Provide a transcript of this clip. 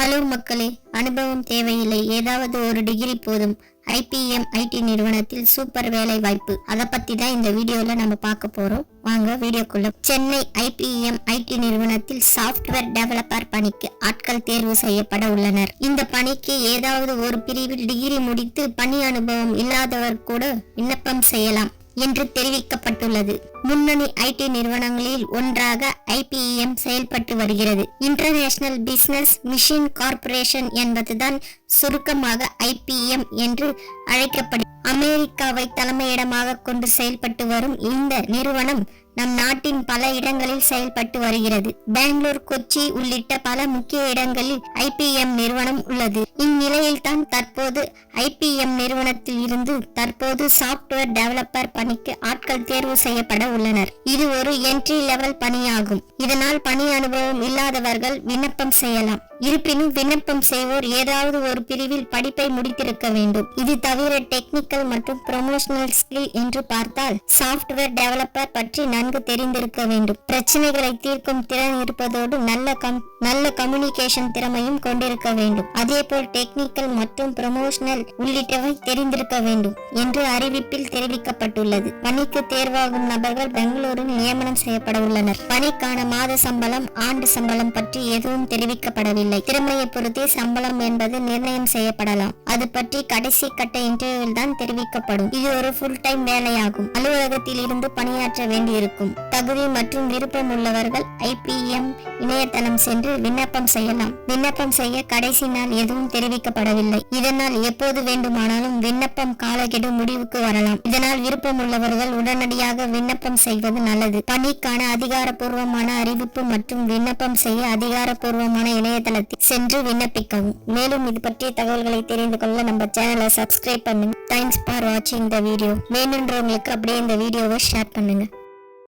Hello மக்களே அனுபவம் தேவையில்லை. ஏதாவது ஒரு டிகிரி போதும். ஐபிஎம் ஐடி நிறுவனத்தில் சூப்பர் வேலை வாய்ப்பு அதை பத்தி தான் இந்த வீடியோல நம்ம பார்க்க போறோம். வாங்க வீடியோக்குள்ள. சென்னை ஐபிஎம் ஐடி நிறுவனத்தில் சாஃப்ட்வேர் டெவலப்பர் பணிக்கு ஆட்கள் தேர்வு செய்யப்பட உள்ளனர். இந்த பணிக்கு ஏதாவது ஒரு பிரிவில் டிகிரி முடித்து பணி அனுபவம் இல்லாதவர் கூட விண்ணப்பம் செய்யலாம். என்று தெரிவிக்கப்பட்டுள்ளது. முன்னணி ஐடி நிறுவனங்களில் ஒன்றாக ஐபிஎம் செயல்பட்டு வருகிறது. இன்டர்நேஷனல் பிசினஸ் மிஷின் கார்ப்பரேஷன் என்பதுதான் சுருக்கமாக ஐபிஎம் என்று அழைக்கப்படும். அமெரிக்காவை தலைமையிடமாக கொண்டு செயல்பட்டு வரும் இந்த நிறுவனம் நம் நாட்டின் பல இடங்களில் செயல்பட்டு வருகிறது. பெங்களூர் கொச்சி உள்ளிட்ட பல முக்கிய இடங்களில் ஐபிஎம் நிறுவனம் உள்ளது. இந்நிலையில் தான் தற்போது ஐபிஎம் நிறுவனத்தில் இருந்து தற்போது சாப்ட்வேர் டெவலப்பர் பணிக்கு ஆட்கள் தேர்வு செய்யப்பட உள்ளனர். இது ஒரு என்ட்ரி லெவல் பணியாகும். இதனால் பணி அனுபவம் இல்லாதவர்கள் விண்ணப்பம் செய்யலாம். இருப்பினும் விண்ணப்பம் செய்வோர் ஏதாவது ஒரு பிரிவில் படிப்பை முடித்திருக்க வேண்டும். இது தவிர டெக்னிக்கல் மற்றும் ப்ரொமோஷனல் ஸ்கில் என்று பார்த்தால் சாஃப்ட்வேர் டெவலப்பர் பற்றி நன்கு தெரிந்திருக்க வேண்டும். பிரச்சனைகளை தீர்க்கும் திறன் இருப்பதோடு நல்ல கம் நல்ல கம்யூனிகேஷன் திறமையும் கொண்டிருக்க வேண்டும். அதேபோல் டெக்னிக்கல் மற்றும் ப்ரொமோஷனல் உள்ளிட்டவை தெரிந்திருக்க வேண்டும் என்று அறிவிப்பில் தெரிவிக்கப்பட்டுள்ளது. பணிக்கு தேர்வாகும் நபர்கள் பெங்களூரில் நியமனம் செய்யப்பட உள்ளனர். பணிக்கான மாத சம்பளம் ஆண்டு சம்பளம் பற்றி எதுவும் தெரிவிக்கப்படவில்லை. திறமையை பொறுத்தே சம்பளம் என்பது நிர்ணயம் செய்யப்படலாம். அது பற்றி கடைசி கட்ட இன்டர்வியூவில் தான் தெரிவிக்கப்படும். இது ஒரு ஃபுல் டைம் வேலையாகும். அலுவலகத்தில் இருந்து பணியாற்ற வேண்டியிருக்கும். தகுதி மற்றும் விருப்பம் உள்ளவர்கள் ஐபிஎம் இணையதளம் சென்று விண்ணப்பம் செய்யலாம். விண்ணப்பம் செய்ய கடைசி நாள் எதுவும் தெரிவிக்கப்படவில்லை. இதனால் எப்போது வேண்டுமானாலும் விண்ணப்பம் காலக்கெடு முடிவுக்கு வரலாம். இதனால் விருப்பம் உள்ளவர்கள் உடனடியாக விண்ணப்பம் செய்வது நல்லது. பணிக்கான அதிகாரப்பூர்வமான அறிவிப்பு மற்றும் விண்ணப்பம் செய்ய அதிகாரப்பூர்வமான இணையதளத்தில் சென்று விண்ணப்பிக்கவும். மேலும் இது பற்றிய தகவல்களை தெரிந்து கொள்ள நம்ம சேனலை சப்ஸ்கிரைப் பண்ணுங்க. தேங்க்ஸ் ஃபார் வாட்சிங் த வீடியோ வேணுன்றவங்களுக்கு அப்படியே இந்த வீடியோவை ஷேர் பண்ணுங்க.